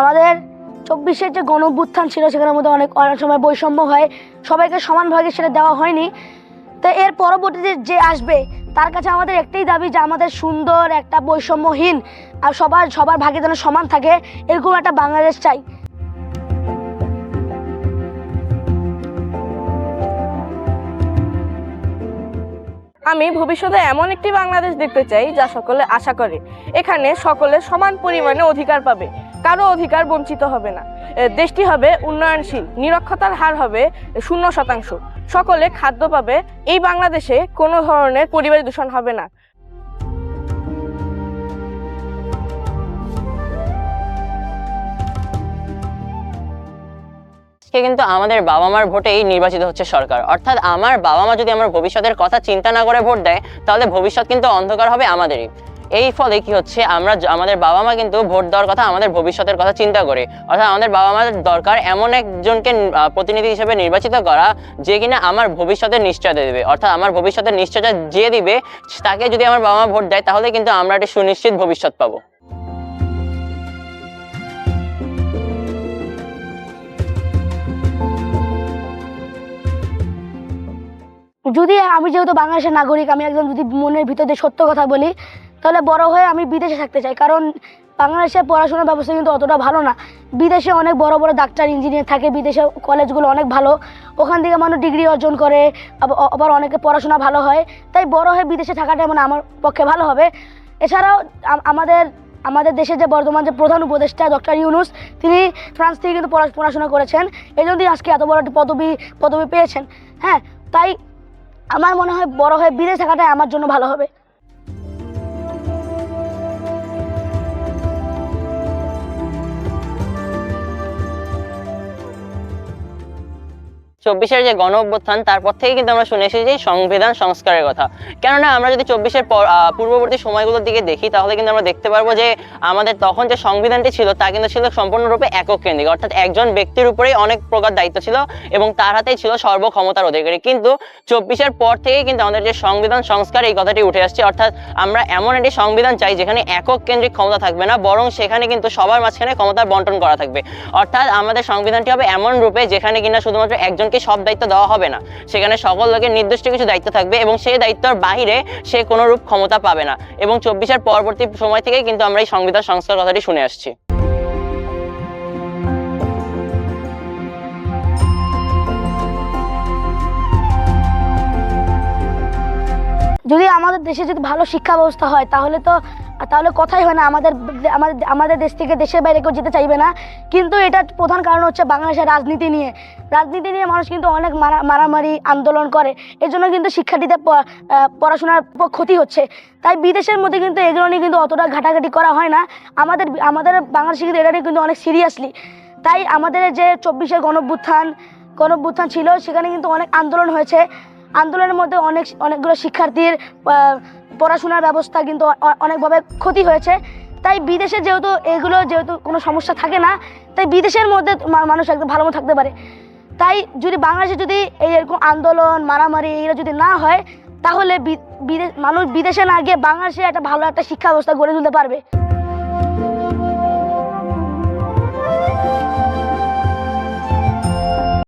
আমাদের চব্বিশের যে গণ অভ্যুত্থান ছিল, সেখানের মধ্যে অনেক অনেক সময় বৈষম্য হয়। সবাইকে সমানভাবে সেটা দেওয়া হয়নি। তো এর পরবর্তীতে যে আসবে, তার কাছে আমাদের একটাই দাবি যে আমাদের সুন্দর একটা বৈষম্যহীন আর সবার সবার ভাগে যেন সমান থাকে, এরকম একটা বাংলাদেশ চাই। আমি ভবিষ্যতে এমন একটি বাংলাদেশ দেখতে চাই যা সকলে আশা করে। এখানে সকলে সমান পরিমাণে অধিকার পাবে। কারও অধিকার বঞ্চিত হবে না। দেশটি হবে উন্নয়নশীল, নিরক্ষতার হার হবে শূন্য শতাংশ। সকলে খাদ্য পাবে, এই বাংলাদেশে কোনো ধরনের পরিবেশ দূষণ হবে না। কিন্তু আমাদের বাবা মার ভোটেই নির্বাচিত হচ্ছে সরকার। অর্থাৎ আমার বাবা মা যদি আমার ভবিষ্যতের কথা চিন্তা না করে ভোট দেয়, তাহলে ভবিষ্যৎ কিন্তু অন্ধকার হবে আমাদেরই। এই ফলে কি হচ্ছে, আমরা আমাদের বাবা মা কিন্তু ভোট দেওয়ার কথা, আমাদের ভবিষ্যতের কথা চিন্তা করে। অর্থাৎ আমাদের বাবা মাদের দরকার এমন একজনকে প্রতিনিধি হিসেবে নির্বাচিত করা, যে কিনা আমার ভবিষ্যতের নিশ্চয়তা দেবে। অর্থাৎ আমার ভবিষ্যতের নিশ্চয়তা যে দিবে, তাকে যদি আমার বাবা মা ভোট দেয়, তাহলে কিন্তু আমরা একটা সুনিশ্চিত ভবিষ্যৎ পাবো। যদি আমি যেহেতু বাংলাদেশের নাগরিক, আমি একজন যদি মনের ভিতর দিয়ে সত্য কথা বলি তাহলে বড় হয়ে আমি বিদেশে থাকতে চাই। কারণ বাংলাদেশের পড়াশোনার ব্যবস্থা কিন্তু অতটা ভালো না। বিদেশে অনেক বড় বড় ডাক্তার, ইঞ্জিনিয়ার থাকে, বিদেশে কলেজগুলো অনেক ভালো। ওখান থেকে মানুষ ডিগ্রি অর্জন করে, আব- আবার অনেকে পড়াশোনা ভালো হয়। তাই বড় হয়ে বিদেশে থাকাটা মানে আমার পক্ষে ভালো হবে। এছাড়াও আমাদের আমাদের দেশে যে বর্তমান যে প্রধান উপদেষ্টা ডক্টর ইউনুস, তিনি ফ্রান্স থেকে কিন্তু পড়া- পড়াশোনা করেছেন। এই জন্যই আজকে এত বড় একটি পদবি পদবি পেয়েছেন। হ্যাঁ তাই আমার মনে হয় বড় হয়ে বিদেশ থাকাটাই আমার জন্য ভালো হবে। চব্বিশের যে গণ অভ্যুত্থান তারপর থেকে কিন্তু আমরা শুনে এসেছি সংবিধান সংস্কারের কথা। কেননা আমরা যদি চব্বিশের পর পূর্ববর্তী সময়গুলোর দিকে দেখি, তাহলে কিন্তু আমরা দেখতে পারব যে আমাদের তখন যে সংবিধানটি ছিল, তা কিন্তু ছিল সম্পূর্ণরূপে একক কেন্দ্রিক অর্থাৎ একজন ব্যক্তির উপরেই অনেক প্রকার দায়িত্ব ছিল এবং তার হাতেই ছিল সর্বক্ষমতার অধিকারী। কিন্তু চব্বিশের পর থেকেই কিন্তু আমাদের যে সংবিধান সংস্কার, এই কথাটি উঠে আসছে। অর্থাৎ আমরা এমন একটি সংবিধান চাই, যেখানে একক কেন্দ্রিক ক্ষমতা থাকবে না, বরং সেখানে কিন্তু সবার মাঝখানে ক্ষমতার বন্টন করা থাকবে। অর্থাৎ আমাদের সংবিধানটি হবে এমন রূপে যেখানে কিনা শুধুমাত্র একজনকে সব দায়িত্ব দেওয়া হবে না। সেখানে সকল লোকের নির্দিষ্ট কিছু দায়িত্ব থাকবে এবং সেই দায়িত্বের বাইরে সে কোনো রূপ ক্ষমতা পাবে না। এবং চব্বিশের পরবর্তী সময় থেকে কিন্তু আমরা এই সংবিধান সংস্কার কথাটি শুনে আসছি। যদি আমাদের দেশে যদি ভালো শিক্ষা ব্যবস্থা হয়, তাহলে তো, তাহলে কথাই হয় না, আমাদের আমাদের আমাদের দেশ থেকে দেশের বাইরে কেউ যেতে চাইবে না। কিন্তু এটার প্রধান কারণ হচ্ছে বাংলাদেশের রাজনীতি নিয়ে। রাজনীতি নিয়ে মানুষ কিন্তু অনেক মারা, মারামারি, আন্দোলন করে। এর জন্য কিন্তু শিক্ষার্থীদের পড়াশোনার ক্ষতি হচ্ছে। তাই বিদেশের মধ্যে কিন্তু এগুলো নিয়ে কিন্তু অতটা ঘাটাঘাটি করা হয় না। আমাদের আমাদের বাংলাদেশে কিন্তু এটা নিয়ে কিন্তু অনেক সিরিয়াসলি তাই আমাদের যে চব্বিশের গণভ্যুত্থান গণভ্যুত্থান ছিল, সেখানে কিন্তু অনেক আন্দোলন হয়েছে। আন্দোলনের মধ্যে অনেক অনেকগুলো শিক্ষার্থীর পড়াশোনার ব্যবস্থা কিন্তু অনেকভাবে ক্ষতি হয়েছে। তাই বিদেশে যেহেতু এগুলো যেহেতু কোনো সমস্যা থাকে না, তাই বিদেশের মধ্যে মানুষ একদম ভালো থাকতে পারে। তাই যদি বাংলাদেশে যদি এই এরকম আন্দোলন, মারামারি এগুলো যদি না হয়, তাহলে মানুষ বিদেশে না গিয়ে বাংলাদেশে একটা ভালো একটা শিক্ষা ব্যবস্থা গড়ে তুলতে পারবে।